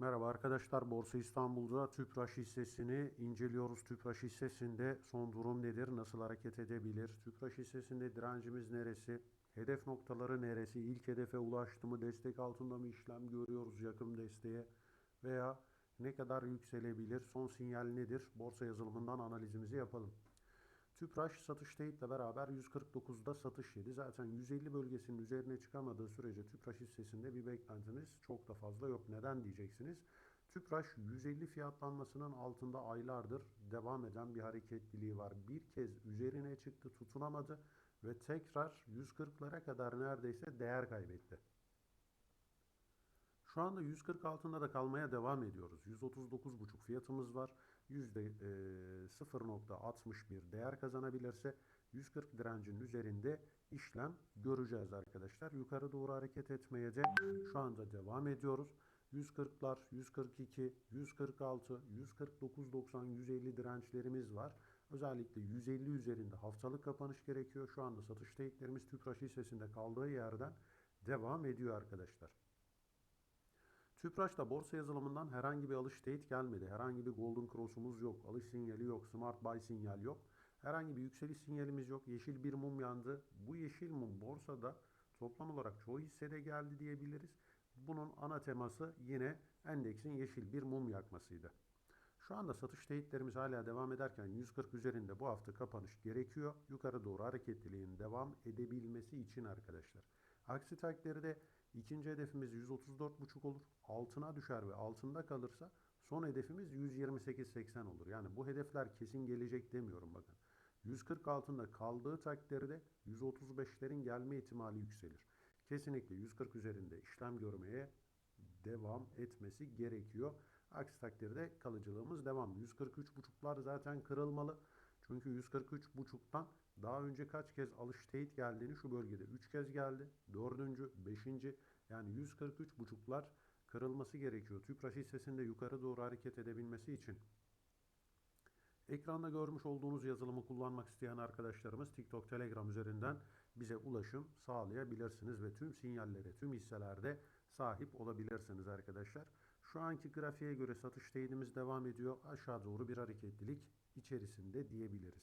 Merhaba arkadaşlar. Borsa İstanbul'da Tüpraş hissesini inceliyoruz. Tüpraş hissesinde son durum nedir? Nasıl hareket edebilir? Tüpraş hissesinde direncimiz neresi? Hedef noktaları neresi? İlk hedefe ulaştı mı? Destek altında mı işlem görüyoruz yakın desteğe? Veya ne kadar yükselebilir? Son sinyal nedir? Borsa yazılımından analizimizi yapalım. Tüpraş satış teyitle beraber 149'da satış yedi. Zaten 150 bölgesinin üzerine çıkamadığı sürece Tüpraş hissesinde bir beklentimiz çok da fazla yok. Neden diyeceksiniz? Tüpraş 150 fiyatlanmasının altında aylardır devam eden bir hareketliliği var. Bir kez üzerine çıktı, tutunamadı ve tekrar 140'lara kadar neredeyse değer kaybetti. Şu anda 140 altında da kalmaya devam ediyoruz. 139,5 fiyatımız var. Yüzde e, 0.61 değer kazanabilirse 140 direncin üzerinde işlem göreceğiz arkadaşlar. Yukarı doğru hareket etmeye de şu anda devam ediyoruz. 140'lar, 142, 146, 149.90, 150 dirençlerimiz var. Özellikle 150 üzerinde haftalık kapanış gerekiyor. Şu anda satış teyitlerimiz Tüpraş hissesinde kaldığı yerden devam ediyor arkadaşlar. Tüpraş'ta borsa yazılımından herhangi bir alış teyit gelmedi. Herhangi bir golden cross'umuz yok. Alış sinyali yok. Smart buy sinyal yok. Herhangi bir yükseliş sinyalimiz yok. Yeşil bir mum yandı. Bu yeşil mum borsada toplam olarak çoğu hissede geldi diyebiliriz. Bunun ana teması yine endeksin yeşil bir mum yakmasıydı. Şu anda satış teyitlerimiz hala devam ederken 140 üzerinde bu hafta kapanış gerekiyor. Yukarı doğru hareketliliğin devam edebilmesi için arkadaşlar. Aksi takdirde ikinci hedefimiz 134,5 olur. Altına düşer ve altında kalırsa son hedefimiz 128,80 olur. Yani bu hedefler kesin gelecek demiyorum bakın. 140 altında kaldığı takdirde 135'lerin gelme ihtimali yükselir. Kesinlikle 140 üzerinde işlem görmeye devam etmesi gerekiyor. Aksi takdirde kalıcılığımız devam. 143.5'lar zaten kırılmalı. Çünkü 143.5'tan daha önce kaç kez alış teyit geldiğini şu bölgede 3 kez geldi. 4. 5. yani 143.5'lar kırılması gerekiyor. Tüpraş hissesinde yukarı doğru hareket edebilmesi için. Ekranda görmüş olduğunuz yazılımı kullanmak isteyen arkadaşlarımız TikTok, Telegram üzerinden bize ulaşım sağlayabilirsiniz ve tüm sinyallere, tüm hisselerde sahip olabilirsiniz arkadaşlar. Şu anki grafiğe göre satış teyidimiz devam ediyor. Aşağı doğru bir hareketlilik içerisinde diyebiliriz.